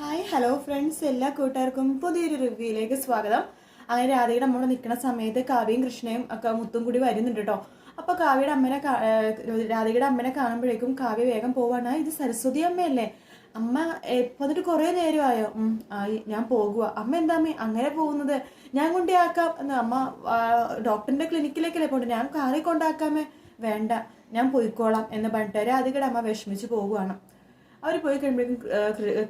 Hi hello friends എല്ലാ കൂട്ടുകാർക്കും പുതിയൊരു റിവ്യൂയിലേക്ക് സ്വാഗതം. അങ്ങനെ രാധയുടെ അമ്മയുടെ നിൽക്കുന്ന സമയത്ത് കാവ്യയും കൃഷ്ണയും ഒക്കെ മുത്തും കൂടി വരുന്നുണ്ട് കേട്ടോ അപ്പൊ കാവ്യയുടെ അമ്മനെ രാധയുടെ അമ്മനെ കാണുമ്പോഴേക്കും കാവ്യ വേഗം പോവാണ്. ഇത് സരസ്വതി അമ്മയല്ലേ? അമ്മ ഇപ്പൊ എന്നിട്ട് കുറെ നേരമായോ? ആയി ഞാൻ പോകുക അമ്മ എന്താ അമ്മ അങ്ങനെ പോകുന്നത്? ഞാൻ കൊണ്ടാക്കാം എന്ന് അമ്മ ഡോക്ടറിന്റെ ക്ലിനിക്കിലേക്കല്ലേ പോണ്ട്? ഞാൻ കാറി കൊണ്ടാക്കാമേ വേണ്ട ഞാൻ പോയിക്കോളാം എന്ന് പറഞ്ഞിട്ട് രാധികയുടെ അമ്മ വിഷമിച്ച് പോകുവാണ് അവർ പോയി കഴിയുമ്പോഴേക്കും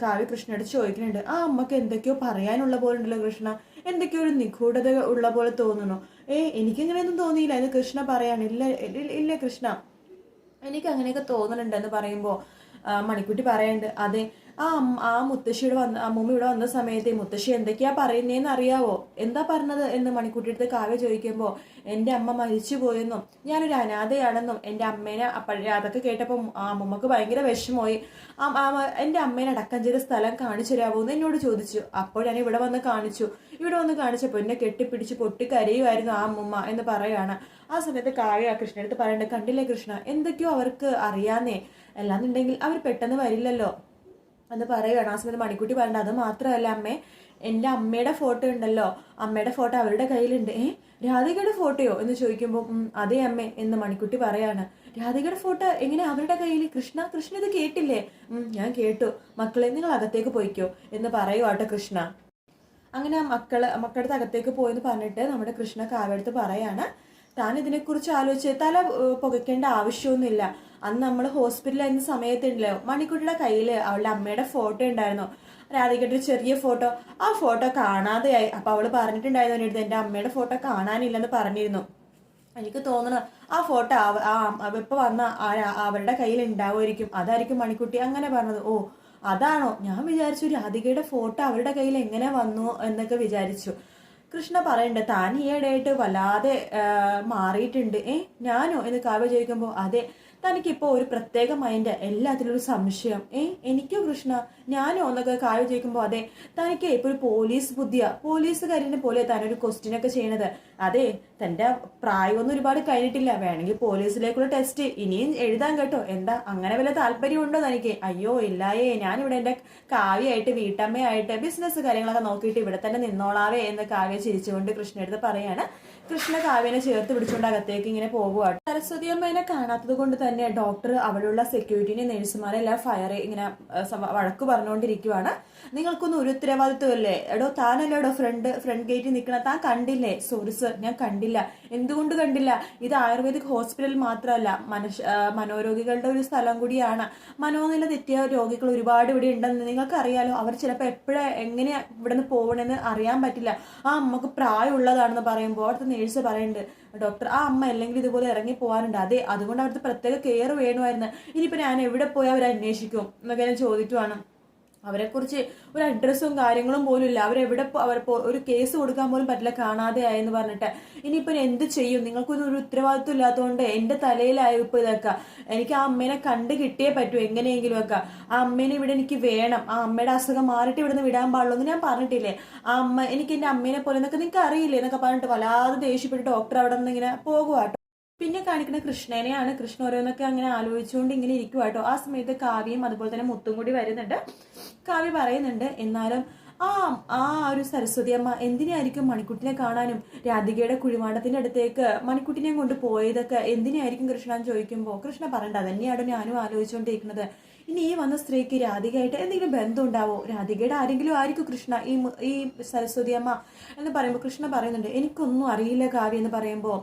കാവ്യ കൃഷ്ണയോട് ചോദിക്കുന്നുണ്ട് ആ അമ്മയ്ക്ക് എന്തൊക്കെയോ പറയാനുള്ള പോലെ ഉണ്ടല്ലോ കൃഷ്ണ. എന്തൊക്കെയോ ഒരു നിഗൂഢത ഉള്ള പോലെ തോന്നുന്നു. ഏ എനിക്കിങ്ങനെയൊന്നും തോന്നിയില്ല. എന്ന് കൃഷ്ണ പറയാണ്. ഇല്ല ഇല്ല- കൃഷ്ണ. എനിക്ക് അങ്ങനെയൊക്കെ തോന്നുന്നുണ്ടെന്ന് പറയുമ്പോൾ മണിക്കുട്ടി പറയുന്നുണ്ട് അതെ ആ ആ മുത്തശ്ശിയുടെ വന്ന അമ്മൂമ്മ ഇവിടെ വന്ന സമയത്ത് മുത്തശ്ശി എന്തൊക്കെയാ പറയുന്നതെന്ന് അറിയാവോ? എന്താ പറഞ്ഞത് എന്ന് മണിക്കുട്ടി അടുത്ത് കാവ്യ ചോദിക്കുമ്പോൾ എന്റെ അമ്മ മരിച്ചു പോയെന്നും ഞാനൊരു അനാഥയാണെന്നും എന്റെ അമ്മേനെ അപ്പോഴേ അതൊക്കെ കേട്ടപ്പോൾ ആ അമ്മമ്മക്ക് ഭയങ്കര വിഷമമായി. എന്റെ അമ്മേനെ അടക്കം ചെയ്ത സ്ഥലം കാണിച്ചു തരാമോ എന്ന് എന്നോട് ചോദിച്ചു. അപ്പോൾ ഞാൻ ഇവിടെ വന്ന് കാണിച്ചു. ഇവിടെ വന്ന് കാണിച്ചപ്പോൾ എന്നെ കെട്ടിപ്പിടിച്ച് പൊട്ടിക്കരയുമായിരുന്നു ആ അമ്മമ്മ എന്ന് പറയാണ്. ആ സമയത്ത് കാവ്യ കൃഷ്ണടുത്ത് പറയേണ്ടത് കണ്ടില്ലേ കൃഷ്ണ എന്തൊക്കെയോ അവർക്ക് അറിയാന്നേ. അല്ലാന്നുണ്ടെങ്കിൽ അവർ പെട്ടെന്ന് വരില്ലല്ലോ. എന്ന് പറയുകയാണ് ആ സമയത്ത് മണിക്കുട്ടി പറഞ്ഞത് അത് മാത്രമല്ല അമ്മേ എന്റെ അമ്മയുടെ ഫോട്ടോ ഉണ്ടല്ലോ. അമ്മയുടെ ഫോട്ടോ അവരുടെ കയ്യിലുണ്ട്. ഏ രാധികയുടെ ഫോട്ടോയോ? എന്ന് ചോദിക്കുമ്പോൾ അതേ അതെ അമ്മേ എന്ന് മണിക്കുട്ടി പറയാണ്. രാധികയുടെ ഫോട്ടോ എങ്ങനെ അവരുടെ കയ്യിൽ? കൃഷ്ണ കൃഷ്ണ ഇത് കേട്ടില്ലേ? ഞാൻ കേട്ടു. മക്കളെ നിങ്ങൾ അകത്തേക്ക് പോയിക്കോ എന്ന് പറയുവാട്ടോ കൃഷ്ണ. അങ്ങനെ ആ മക്കൾ മക്കളുടെ അകത്തേക്ക് പോയെന്ന് പറഞ്ഞിട്ട് നമ്മുടെ കൃഷ്ണ കാവ്യടുത്ത് പറയാണ്. താൻ ഇതിനെക്കുറിച്ച് ആലോചിച്ച് തല പുകയ്ക്കേണ്ട ആവശ്യമൊന്നുമില്ല. അന്ന് നമ്മൾ ഹോസ്പിറ്റലിൽ സമയത്തുണ്ടല്ലോ മണിക്കുട്ടിയുടെ കയ്യിൽ അവളുടെ അമ്മയുടെ ഫോട്ടോ ഉണ്ടായിരുന്നു. രാധികയുടെ ചെറിയ ഫോട്ടോ. ആ ഫോട്ടോ കാണാതെയായി. അപ്പോൾ അവൾ പറഞ്ഞിട്ടുണ്ടായിരുന്നു എന്റെ അമ്മയുടെ ഫോട്ടോ കാണാനില്ലെന്ന് പറഞ്ഞിരുന്നു. എനിക്ക് തോന്നുന്നു ആ ഫോട്ടോ അവ- വന്ന അവരുടെ കയ്യിൽ ഉണ്ടാവുമായിരിക്കും. അതായിരിക്കും മണിക്കുട്ടി അങ്ങനെ പറഞ്ഞത്. ഓ അതാണോ? ഞാൻ വിചാരിച്ചു രാധികയുടെ ഫോട്ടോ അവരുടെ കയ്യിൽ എങ്ങനെ വന്നു എന്നൊക്കെ വിചാരിച്ചു. കൃഷ്ണ പറയണ്ട താൻ ഈയിടെയായിട്ട് വല്ലാതെ മാറിയിട്ടുണ്ട്. ഏ ഞാനോ? എന്ന് കാവ്യ ചോദിക്കുമ്പോൾ അതെ തനിക്കിപ്പോൾ ഒരു പ്രത്യേക മൈൻഡ് എല്ലാത്തിലും ഒരു സംശയം. ഏ എനിക്കോ കൃഷ്ണ? ഞാനോ? എന്നൊക്കെ കാവ്യ ചോദിക്കുമ്പോൾ അതെ തനിക്ക് ഇപ്പോൾ ഒരു പോലീസ് ബുദ്ധിയാ. പോലീസുകാരനെ പോലെ താനൊരു ക്വസ്റ്റ്യൻ ഒക്കെ ചെയ്യണത്. അതെ തന്റെ പ്രായമൊന്നും ഒരുപാട് കഴിഞ്ഞിട്ടില്ല. വേണമെങ്കിൽ പോലീസിലേക്കുള്ള ടെസ്റ്റ്. ഇനിയും എഴുതാൻ കേട്ടോ. എന്താ അങ്ങനെ വല്ല താല്പര്യമുണ്ടോ തനിക്ക്? അയ്യോ ഇല്ലായേ. ഞാനിവിടെ എന്റെ കാവ്യയായിട്ട് വീട്ടമ്മയായിട്ട് ബിസിനസ് കാര്യങ്ങളൊക്കെ നോക്കിയിട്ട് ഇവിടെ തന്നെ നിന്നോളാവേ എന്ന് കാവ്യ ചിരിച്ചുകൊണ്ട് കൃഷ്ണടുത്ത് പറയാണ്. കൃഷ്ണ കാവ്യനെ ചേർത്ത് പിടിച്ചുകൊണ്ട് അകത്തേക്ക് ഇങ്ങനെ പോകുവാണ് സരസ്വതി അമ്മേനെ കാണാത്തത് കൊണ്ട് തന്നെ ഡോക്ടർ അവിടെയുള്ള സെക്യൂരിറ്റിനെ നേഴ്സുമാരെ എല്ലാം ഫയർ ഇങ്ങനെ വഴക്ക് പറഞ്ഞുകൊണ്ടിരിക്കുവാണ്. നിങ്ങൾക്കൊന്നും ഒരു ഉത്തരവാദിത്വമല്ലേ എടോ താനല്ലേടോ ഫ്രണ്ട് ഫ്രണ്ട് ഗേറ്റിൽ നിൽക്കണ താൻ കണ്ടില്ലേ? സോറി സർ ഞാൻ കണ്ടില്ല. എന്തുകൊണ്ട് കണ്ടില്ല? ഇത് ആയുർവേദിക് ഹോസ്പിറ്റൽ മാത്രമല്ല മനുഷ്യ മനോരോഗികളുടെ ഒരു സ്ഥലം കൂടിയാണ്. മനോനില തെറ്റിയ രോഗികൾ ഒരുപാട് ഇവിടെ ഉണ്ടെന്ന് നിങ്ങൾക്ക് അറിയാലോ അവർ ചിലപ്പോൾ എപ്പോഴാ എങ്ങനെ ഇവിടെ നിന്ന് പോകണമെന്ന് അറിയാൻ പറ്റില്ല. ആ അമ്മയ്ക്ക് പ്രായമുള്ളതാണെന്ന് പറയുമ്പോൾ അവിടുത്തെ നേഴ്സ് പറയുന്നുണ്ട് ഡോക്ടർ ആ അമ്മ അല്ലെങ്കിൽ ഇതുപോലെ ഇറങ്ങി പോകാറുണ്ട് അതെ അതുകൊണ്ട് അവിടുത്തെ പ്രത്യേക കെയർ വേണമായിരുന്നു. ഇനിയിപ്പോൾ ഞാൻ എവിടെ പോയി അവർ അന്വേഷിക്കും? എന്നൊക്കെ ഞാൻ ചോദിക്കുവാണ്. അവരെക്കുറിച്ച് ഒരു അഡ്രസ്സും കാര്യങ്ങളും പോലും ഇല്ല. അവരെവിടെ അവർ ഒരു കേസ് കൊടുക്കാൻ പോലും പറ്റില്ല. കാണാതെ ആയെന്ന് പറഞ്ഞിട്ട്. ഇനിയിപ്പോൾ എന്ത് ചെയ്യും? നിങ്ങൾക്കൊന്നും ഒരു ഉത്തരവാദിത്വം ഇല്ലാത്തതുകൊണ്ട് എന്റെ തലയിലായി ഇപ്പോൾ ഇതൊക്കെ? എനിക്ക് ആ അമ്മേനെ കണ്ടു കിട്ടിയേ പറ്റൂ എങ്ങനെയെങ്കിലും ഒക്കെ. ആ അമ്മേനെ ഇവിടെ എനിക്ക് വേണം. ആ അമ്മയുടെ അസുഖം മാറിയിട്ട് ഇവിടുന്ന് വിടാൻ പാടുള്ളൂ എന്ന് ഞാൻ പറഞ്ഞിട്ടില്ലേ? ആ അമ്മ എനിക്ക് എന്റെ അമ്മേനെ പോലെ എന്നൊക്കെ നിങ്ങൾക്ക് അറിയില്ലേ എന്നൊക്കെ പറഞ്ഞിട്ട് വല്ലാതെ ദേഷ്യപ്പെട്ട് ഡോക്ടർ അവിടെ നിന്ന് ഇങ്ങനെ പോകുവാട്ടോ പിന്നെ കാണിക്കുന്ന കൃഷ്ണനെയാണ്. കൃഷ്ണ ഓരോന്നൊക്കെ അങ്ങനെ ആലോചിച്ചുകൊണ്ട് ഇങ്ങനെ ഇരിക്കുക കേട്ടോ ആ സമയത്ത് കാവ്യം അതുപോലെ തന്നെ മുത്തും കൂടി വരുന്നുണ്ട്. കാവ്യ പറയുന്നുണ്ട് എന്നാലും ആ ആ ഒരു സരസ്വതി അമ്മ എന്തിനായിരിക്കും മണിക്കുട്ടിനെ കാണാനും? രാധികയുടെ കുഴിമാടത്തിന്റെ അടുത്തേക്ക് മണിക്കുട്ടിനെ കൊണ്ട് പോയതൊക്കെ എന്തിനായിരിക്കും കൃഷ്ണൻ ചോദിക്കുമ്പോൾ കൃഷ്ണ പറയണ്ട അതന്നെയാണ് ഞാനും ആലോചിച്ചുകൊണ്ടിരിക്കുന്നത് ഇനി ഈ വന്ന സ്ത്രീക്ക് രാധികയായിട്ട് എന്തെങ്കിലും ബന്ധം ഉണ്ടാവോ? രാധികയുടെ ആരെങ്കിലും ആയിരിക്കും കൃഷ്ണ ഈ ഈ സരസ്വതി അമ്മ? എന്ന് പറയുമ്പോൾ കൃഷ്ണ പറയുന്നുണ്ട് എനിക്കൊന്നും അറിയില്ല കാവ്യ എന്ന് പറയുമ്പോൾ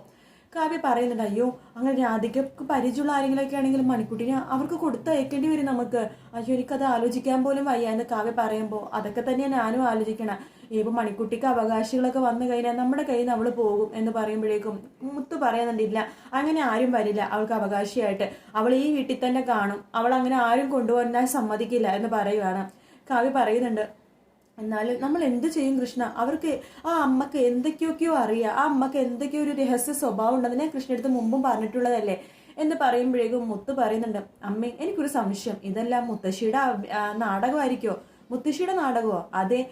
കാവ്യ പറയുന്നുണ്ട് അയ്യോ അങ്ങനെ രാധികക്ക് പരിചയമുള്ള ആരെങ്കിലൊക്കെ ആണെങ്കിൽ മണിക്കുട്ടിനെ അവർക്ക് കൊടുത്തയക്കേണ്ടി വരും നമുക്ക്. അയ്യോ എനിക്കത് ആലോചിക്കാൻ പോലും വയ്യ എന്ന് കാവ്യ പറയുമ്പോൾ അതൊക്കെ തന്നെയാണ് ഞാനും ആലോചിക്കണം. ഇപ്പം മണിക്കുട്ടിക്ക് അവകാശികളൊക്കെ വന്നു കഴിഞ്ഞാൽ നമ്മുടെ കയ്യിൽ നിന്ന് അവൾ പോകും എന്ന് പറയുമ്പോഴേക്കും മുത്ത് പറയുന്നുണ്ടില്ല അങ്ങനെ ആരും വരില്ല അവൾക്ക് അവകാശിയായിട്ട്. അവൾ ഈ വീട്ടിൽ തന്നെ കാണും. അവൾ അങ്ങനെ ആരും കൊണ്ടുവരാൻ സമ്മതിക്കില്ല എന്ന് പറയുവാണ്. കാവ്യ പറയുന്നുണ്ട് എന്നാലും നമ്മൾ എന്ത് ചെയ്യും കൃഷ്ണ? അവർക്ക് ആ അമ്മയ്ക്ക് എന്തൊക്കെയൊക്കെയോ അറിയാം. ആ അമ്മയ്ക്ക് എന്തൊക്കെയോ ഒരു രഹസ്യ സ്വഭാവം ഉണ്ടെന്ന് ഞാൻ കൃഷ്ണടുത്ത് മുമ്പും പറഞ്ഞിട്ടുള്ളതല്ലേ? എന്ന് പറയുമ്പോഴേക്കും മുത്ത് പറയുന്നുണ്ട് അമ്മേ എനിക്കൊരു സംശയം. ഇതെല്ലാം മുത്തശ്ശിയുടെ നാടകമായിരിക്കോ? മുത്തശ്ശിയുടെ നാടകമോ? അതെ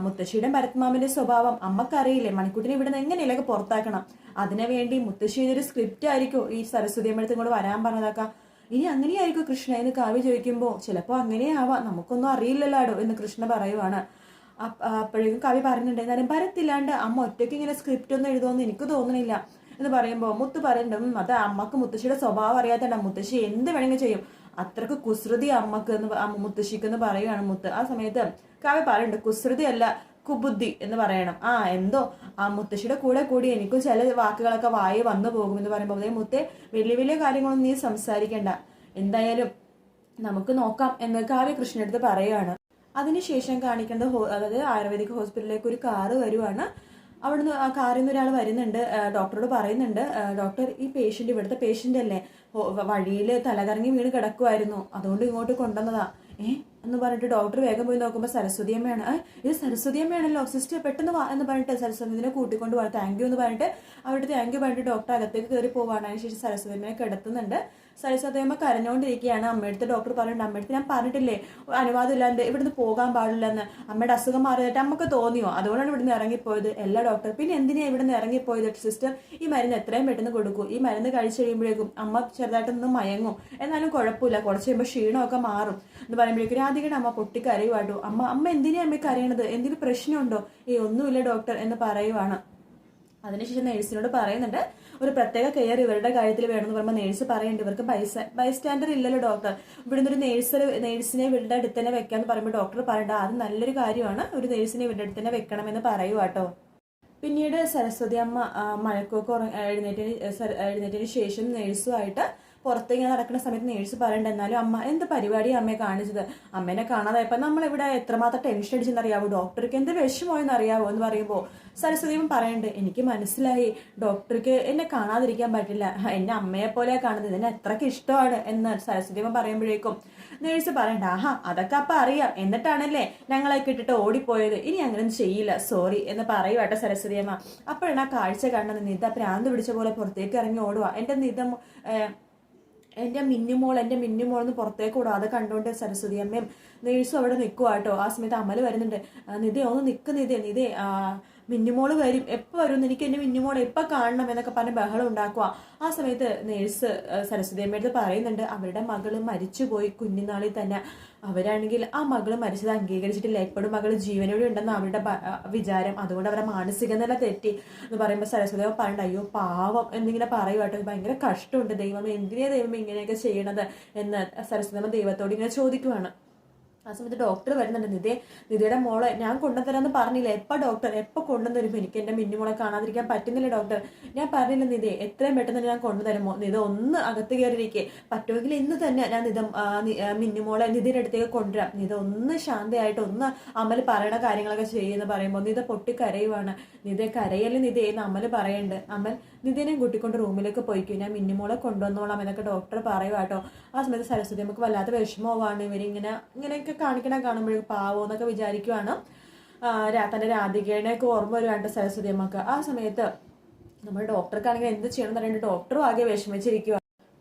മുത്തശ്ശിയുടെ ഭരത്മാമിന്റെ സ്വഭാവം അമ്മക്കറിയില്ലേ? മണിക്കുട്ടിനെ ഇവിടെ നിന്ന് എങ്ങനെയൊക്കെ പുറത്താക്കണം? അതിനു വേണ്ടി മുത്തശ്ശിയുടെ ഒരു സ്ക്രിപ്റ്റ് ആയിരിക്കോ? ഈ സരസ്വതി അമ്മയടുത്ത് ഇങ്ങോട്ട് വരാൻ പറഞ്ഞതാക്കാം. ഇനി അങ്ങനെയായിരിക്കും കൃഷ്ണ എന്ന് കാവ്യ ചോദിക്കുമ്പോൾ ചിലപ്പോൾ അങ്ങനെയാവാം. നമുക്കൊന്നും അറിയില്ലല്ലോ എന്ന് കൃഷ്ണ പറയുവാണ്. അപ്പോഴേക്കും കവി പറഞ്ഞിട്ടുണ്ടായിരുന്നു എന്നാലും ഭരത്തില്ലാണ്ട് അമ്മ ഒറ്റയ്ക്ക് ഇങ്ങനെ സ്ക്രിപ്റ്റ് ഒന്നും എഴുതുമെന്ന് എനിക്ക് തോന്നുന്നില്ല എന്ന് പറയുമ്പോൾ മുത്ത് പറയുന്നുണ്ട് "ഉം, അത് അമ്മയ്ക്ക് മുത്തശ്ശിയുടെ സ്വഭാവം അറിയാത്തണ്ട മുത്തശ്ശി എന്ത് വേണമെങ്കിലും ചെയ്യും. അത്രയ്ക്ക് കുസൃതി അമ്മയ്ക്ക് എന്ന് മുത്തശ്ശിക്ക് എന്ന് പറയുകയാണ് മുത്ത്. ആ സമയത്ത് കവി പറയുന്നുണ്ട് കുസൃതി അല്ല കുബുദ്ധി എന്ന് പറയണം. ആ എന്തോ? ആ മുത്തശ്ശിയുടെ കൂടെ കൂടി എനിക്കും ചില വാക്കുകളൊക്കെ വായി വന്നു പോകും. എന്ന് പറയുമ്പോൾ അതേ മുത്തെ വലിയ വലിയ കാര്യങ്ങളൊന്നും നീ സംസാരിക്കണ്ട. എന്തായാലും നമുക്ക് നോക്കാം എന്ന് കാവ്യ കൃഷ്ണടുത്ത് പറയുകയാണ് അതിനുശേഷം കാണിക്കേണ്ട ഹോ- അതായത് ആയുർവേദിക് ഹോസ്പിറ്റലിലേക്ക് ഒരു കാറ് വരുവാണ്. അവിടുന്ന് ആ കാറിൽ നിന്ന് ഒരാൾ വരുന്നുണ്ട് ഡോക്ടറോട് പറയുന്നുണ്ട് ഡോക്ടർ ഈ പേഷ്യന്റ് ഇവിടുത്തെ പേഷ്യന്റ് അല്ലേ? വഴിയിൽ തലകറങ്ങി വീണ് കിടക്കുമായിരുന്നു അതുകൊണ്ട് ഇങ്ങോട്ട് കൊണ്ടുവന്നതാ. ഏ? എന്ന് പറഞ്ഞിട്ട് ഡോക്ടർ വേഗം പോയി നോക്കുമ്പോൾ സരസ്വതി അമ്മയാണ്. "ഏ, ഇത് സരസ്വതി അമ്മയാണല്ലോ സിസ്റ്റർ പെട്ടെന്ന് വാ എന്ന് പറഞ്ഞിട്ട് സരസ്വതിനെ കൂട്ടിക്കൊണ്ട് പോകാം താങ്ക് യു എന്ന് പറഞ്ഞിട്ട് അവിടുത്തെ താങ്ക് യു പറഞ്ഞിട്ട് ഡോക്ടർ അകത്തേക്ക് കയറി പോവാണ്. അതിനുശേഷം സരസ്വതി അമ്മയെ കിടത്തുന്നുണ്ട്. സരസ്വതി അമ്മ കരഞ്ഞുകൊണ്ടിരിക്കുകയാണ് അമ്മയടുത്ത് ഡോക്ടർ പറയുന്നുണ്ട് അമ്മയടുത്ത് ഞാൻ പറഞ്ഞിട്ടില്ലേ അനുവാദം ഇല്ലാണ്ട് ഇവിടുന്ന് പോകാൻ പാടില്ലെന്ന്. അമ്മയുടെ അസുഖം മാറിയിട്ട് അമ്മയ്ക്ക് തോന്നിയോ? അതുകൊണ്ടാണ് ഇവിടുന്ന് ഇറങ്ങിപ്പോയത്. എല്ലാ ഡോക്ടർ പിന്നെ എന്തിനാ ഇവിടുന്ന് ഇറങ്ങിപ്പോയത് സിസ്റ്റർ ഈ മരുന്ന് എത്രയും പെട്ടെന്ന് കൊടുക്കൂ. ഈ മരുന്ന് കഴിച്ചു കഴിയുമ്പോഴേക്കും അമ്മ ചെറുതായിട്ടൊന്ന് മയങ്ങും. എന്നാലും കുഴപ്പമില്ല. കുറച്ച് കഴിയുമ്പോൾ ക്ഷീണമൊക്കെ മാറും. എന്ന് പറയുമ്പോഴേക്കും രാധികയുടെ അമ്മ പൊട്ടിക്കരയുവാട്ടോ. അമ്മ അമ്മ എന്തിനാ അമ്മയ്ക്ക് അറിയണത് എന്തെങ്കിലും പ്രശ്നമുണ്ടോ? ഏ ഒന്നുമില്ല ഡോക്ടർ എന്ന് പറയുവാണ്. അതിനുശേഷം നേഴ്സിനോട് പറയുന്നുണ്ട് ഒരു പ്രത്യേക കെയർ ഇവരുടെ കാര്യത്തിൽ വേണമെന്ന് പറയുമ്പോൾ നേഴ്സ് പറയുന്നുണ്ട് ഇവർക്ക് ബൈസ് ബൈസ്റ്റാൻഡർ ഇല്ലല്ലോ ഡോക്ടർ. ഇവിടുന്ന് ഒരു നേഴ്സ് നേഴ്സിനെ ഇവരുടെ അടുത്ത് തന്നെ വെക്കാന്ന് പറയുമ്പോൾ ഡോക്ടർ പറയണ്ട. അത് നല്ലൊരു കാര്യമാണ്. ഒരു നേഴ്സിനെ ഇവരുടെ അടുത്ത് തന്നെ വെക്കണമെന്ന് പറയുവാട്ടോ. പിന്നീട് സരസ്വതി അമ്മ മഴക്കൊക്കെ ഉറങ്ങ എഴുന്നേറ്റിന് എഴുന്നേറ്റതിന് ശേഷം നേഴ്സുമായിട്ട് പുറത്തേക്ക് നടക്കുന്ന സമയത്ത് നേഴ്സ് പറയണ്ട എന്നാലും അമ്മ എന്ത് പരിപാടിയാണ് അമ്മയെ കാണിച്ചത്? അമ്മേനെ കാണാതായപ്പോൾ നമ്മളിവിടെ എത്രമാത്രം ടെൻഷൻ അടിച്ചെന്നറിയാവോ? ഡോക്ടർക്ക് എന്ത് വിഷമമായെന്ന് അറിയാവോ എന്ന് പറയുമ്പോൾ സരസ്വതി പറയണ്ട് എനിക്ക് മനസ്സിലായി. ഡോക്ടർക്ക് എന്നെ കാണാതിരിക്കാൻ പറ്റില്ല. എന്നെ അമ്മയെ പോലെ കാണുന്നത്. എന്നെ എത്രക്ക് ഇഷ്ടമാണ്. എന്ന് സരസ്വതി പറയുമ്പോഴേക്കും നേഴ്സ് പറയണ്ട ആഹാ അതൊക്കെ അപ്പം അറിയാം. എന്നിട്ടാണല്ലേ ഞങ്ങളെ കിട്ടിട്ട് ഓടിപ്പോയത്. ഇനി അങ്ങനെ ചെയ്യില്ല. സോറി എന്ന് പറയുവാട്ടെ സരസ്വതി അമ്മ. അപ്പോഴാണ് ആ കാഴ്ച കണ്ടത് നിത പ്രാന്ത് പിടിച്ച പോലെ പുറത്തേക്ക് ഇറങ്ങി ഓടുക എന്റെ നിത എന്റെ മിന്നുമോൾ എന്റെ മിന്നുമോൾ എന്ന് പുറത്തേക്ക് കൂടാതെ കണ്ടുകൊണ്ട് സരസ്വതി അമ്മയും നേഴ്സും അവിടെ നിൽക്കുക കേട്ടോ. ആ സമയത്ത് അമൽ വരുന്നുണ്ട്. നിധി ഒന്ന് നിൽക്ക് നിധി. മിന്നുമോൾ വരും. എപ്പോൾ വരും എനിക്ക് എന്റെ മിന്നുമോളെ എപ്പോൾ കാണണം എന്നൊക്കെ പറഞ്ഞ് ബഹളം ഉണ്ടാക്കുക ആ സമയത്ത് നേഴ്സ് സരസ്വതി അമ്മയുടെ പറയുന്നുണ്ട് അവരുടെ മകൾ മരിച്ചുപോയി കുഞ്ഞുനാളിൽ തന്നെ. അവരാണെങ്കിൽ ആ മകൾ മരിച്ചത് അംഗീകരിച്ചിട്ടില്ല. എപ്പോഴും മകൾ ജീവനോടെ ഉണ്ടെന്ന് അവരുടെ വിചാരം. അതുകൊണ്ട് അവരുടെ മാനസിക നില തെറ്റി. എന്ന് പറയുമ്പോൾ സരസ്വതി പറയണ്ട അയ്യോ പാവം. എന്നിങ്ങനെ പറയുവാട്ടോ ഭയങ്കര കഷ്ടമുണ്ട് ദൈവം എന്തിനാ ദൈവം ഇങ്ങനെയൊക്കെ ചെയ്യണത്? എന്ന് സരസ്വതി ദൈവത്തോട് ഇങ്ങനെ ചോദിക്കുവാണ്. ആ സമയത്ത് ഡോക്ടർ വരുന്നുണ്ട്. നിധി നിധിയുടെ മോളെ ഞാൻ കൊണ്ടുതരാന്ന് പറഞ്ഞില്ല? എപ്പോൾ ഡോക്ടർ എപ്പോൾ കൊണ്ടുതരും എനിക്ക് എന്റെ മിന്നുമോളെ കാണാതിരിക്കാൻ പറ്റുന്നില്ല ഡോക്ടർ ഞാൻ പറഞ്ഞില്ല നിധി എത്രയും പെട്ടെന്ന് ഞാൻ കൊണ്ടുതരുമോ നിധ ഒന്ന് അകത്ത് കയറിയിരിക്കെ. പറ്റുമെങ്കിൽ ഇന്ന് തന്നെ ഞാൻ നിധ മിന്നുമോളെ നിധിയുടെ അടുത്തേക്ക് കൊണ്ടുവരാം. നിധ ഒന്ന് ശാന്തയായിട്ട് ഒന്ന് അമൽ പറയണ കാര്യങ്ങളൊക്കെ ചെയ്യുമെന്ന് പറയുമ്പോൾ നിധ പൊട്ടി കരയുവാണ് നിധ കരയല്ല നിധി എന്ന് അമൽ പറയുന്നുണ്ട് അമൽ നിധിനെയും കൂട്ടിക്കൊണ്ട് റൂമിലേക്ക് പോയിക്കും. ഞാൻ മിന്നുമോളെ കൊണ്ടുവന്നോളാം എന്നൊക്കെ ഡോക്ടർ പറയുവാട്ടോ ആ സമയത്ത് സരസ്വതി നമുക്ക് വല്ലാത്ത വിഷമമാണ് ഇവരിങ്ങനെ ഇങ്ങനെയൊക്കെ കാണിക്കണ കാണുമ്പോഴേക്കും പാവോ എന്നൊക്കെ വിചാരിക്കുവാണ്. തന്റെ രാ- തന്റെ രാധികേനെയൊക്കെ ഓർമ്മ വരുവാണ്ട് സരസ്വതി അമ്മയ്ക്ക്. ആ സമയത്ത് നമ്മുടെ ഡോക്ടർക്കാണെങ്കിൽ എന്ത് ചെയ്യണം എന്ന് ഡോക്ടറും ആകെ വിഷമിച്ചിരിക്കുക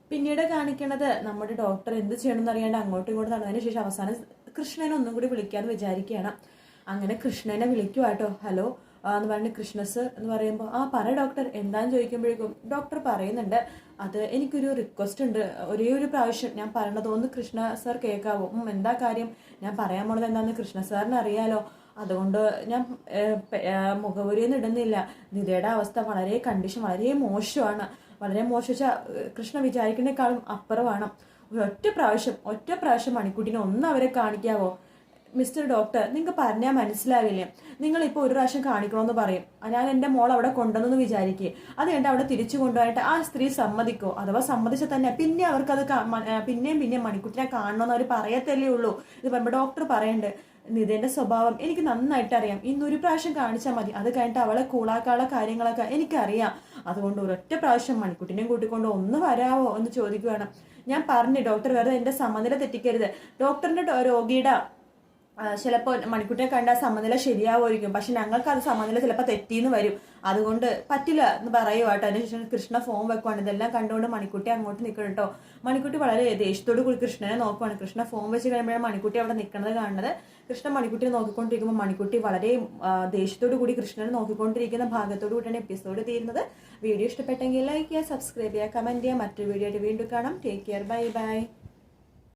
പിന്നീട് കാണിക്കണത് നമ്മുടെ ഡോക്ടർ എന്ത് ചെയ്യണം എന്നറിയാണ്ട് അങ്ങോട്ടും ഇങ്ങോട്ടും നടന്നതിന് ശേഷം അവസാനം കൃഷ്ണനെ ഒന്നും കൂടി വിളിക്കാന്ന് വിചാരിക്കുകയാണ്. അങ്ങനെ കൃഷ്ണനെ വിളിക്കുവാട്ടോ ഹലോ എന്ന് പറഞ്ഞ് കൃഷ്ണസ് എന്ന് പറയുമ്പോൾ ആ പറ ഡോക്ടർ എന്താന്ന് ചോദിക്കുമ്പോഴേക്കും ഡോക്ടർ പറയുന്നുണ്ട് അത് എനിക്കൊരു റിക്വസ്റ്റ് ഉണ്ട്. ഒരേ ഒരു പ്രാവശ്യം ഞാൻ പറയണത് ഒന്ന് കൃഷ്ണ സർ കേൾക്കാവോ എന്താ കാര്യം? ഞാൻ പറയാൻ പോണത് എന്താണെന്ന് കൃഷ്ണ സാറിന് അറിയാലോ. അതുകൊണ്ട് ഞാൻ മുഖപുരിയൊന്നും ഇടുന്നില്ല. നിധയുടെ അവസ്ഥ വളരെ കണ്ടീഷൻ വളരെ മോശമാണ്. വളരെ മോശം വെച്ചാൽ കൃഷ്ണ വിചാരിക്കുന്നേക്കാളും അപ്പുറമാണ്. ഒറ്റ പ്രാവശ്യം ഒറ്റ പ്രാവശ്യം മണിക്കുട്ടിനെ ഒന്ന് അവരെ കാണിക്കാവോ? മിസ്റ്റർ ഡോക്ടർ നിങ്ങൾക്ക് പറഞ്ഞാൽ മനസ്സിലാവില്ലേ? നിങ്ങൾ ഇപ്പോൾ ഒരു പ്രാവശ്യം കാണിക്കണമെന്ന് പറയും. ഞാൻ എന്റെ മോൾ അവിടെ കൊണ്ടുവന്നു വിചാരിക്കുക അത് കണ്ട് അവിടെ തിരിച്ചു കൊണ്ടുപോയിട്ട് ആ സ്ത്രീ സമ്മതിക്കോ? അഥവാ സമ്മതിച്ചാൽ തന്നെ പിന്നെ അവർക്കത് പിന്നെയും പിന്നെയും മണിക്കുട്ടിനെ കാണണമെന്ന് അവർ പറയത്തല്ലേ ഉള്ളൂ. ഇത് പറയുമ്പോൾ ഡോക്ടർ പറയണ്ട് നിതേന്റെ സ്വഭാവം എനിക്ക് നന്നായിട്ട് അറിയാം. ഇന്നൊരു പ്രാവശ്യം കാണിച്ചാൽ മതി. അത് കഴിഞ്ഞിട്ട് അവളെ കൂളാക്കാനുള്ള കാര്യങ്ങളൊക്കെ എനിക്കറിയാം. അതുകൊണ്ട് ഒരൊറ്റ പ്രാവശ്യം മണിക്കുട്ടിനെയും കൂട്ടിക്കൊണ്ട് ഒന്ന് വരാവോ എന്ന് ചോദിക്കുകയാണ് ഞാൻ പറഞ്ഞു ഡോക്ടർ വെറുതെ എന്റെ സമനില തെറ്റിക്കരുത്. ഡോക്ടറിന്റെ രോഗിയുടെ ചിലപ്പോൾ മണിക്കുട്ടിയെ കണ്ട സമനില ശരിയാവുമായിരിക്കും. പക്ഷെ ഞങ്ങൾക്ക് അത് സമനില ചിലപ്പോൾ തെറ്റിന്ന് വരും. അതുകൊണ്ട് പറ്റില്ല എന്ന് പറയുവാട്ടോ അതിനുശേഷം കൃഷ്ണ ഫോം വെക്കുവാണ്. ഇതെല്ലാം കണ്ടുകൊണ്ട് മണിക്കുട്ടി അങ്ങോട്ട് നിൽക്കണം കേട്ടോ. മണിക്കുട്ടി വളരെ ദേഷ്യത്തോടു കൂടി കൃഷ്ണനെ നോക്കുവാണ്. കൃഷ്ണ ഫോം വെച്ച് കഴിയുമ്പോഴാണ് മണിക്കുട്ടി അവിടെ നിൽക്കുന്നത് കാണുന്നത്. കൃഷ്ണ മണിക്കുട്ടിയെ നോക്കിക്കൊണ്ടിരിക്കുമ്പോൾ മണിക്കുട്ടി വളരെ ദേഷ്യത്തോടു കൂടി കൃഷ്ണനെ നോക്കിക്കൊണ്ടിരിക്കുന്ന ഭാഗത്തോടു കൂടിയാണ് എപ്പിസോഡ് തീരുന്നത്. വീഡിയോ ഇഷ്ടപ്പെട്ടെങ്കിൽ ലൈക്ക് ചെയ്യുക സബ്സ്ക്രൈബ് ചെയ്യുക കമന്റ് ചെയ്യുക. മറ്റൊരു വീഡിയോ ആയിട്ട് വീണ്ടും കാണാം. Take care bye bye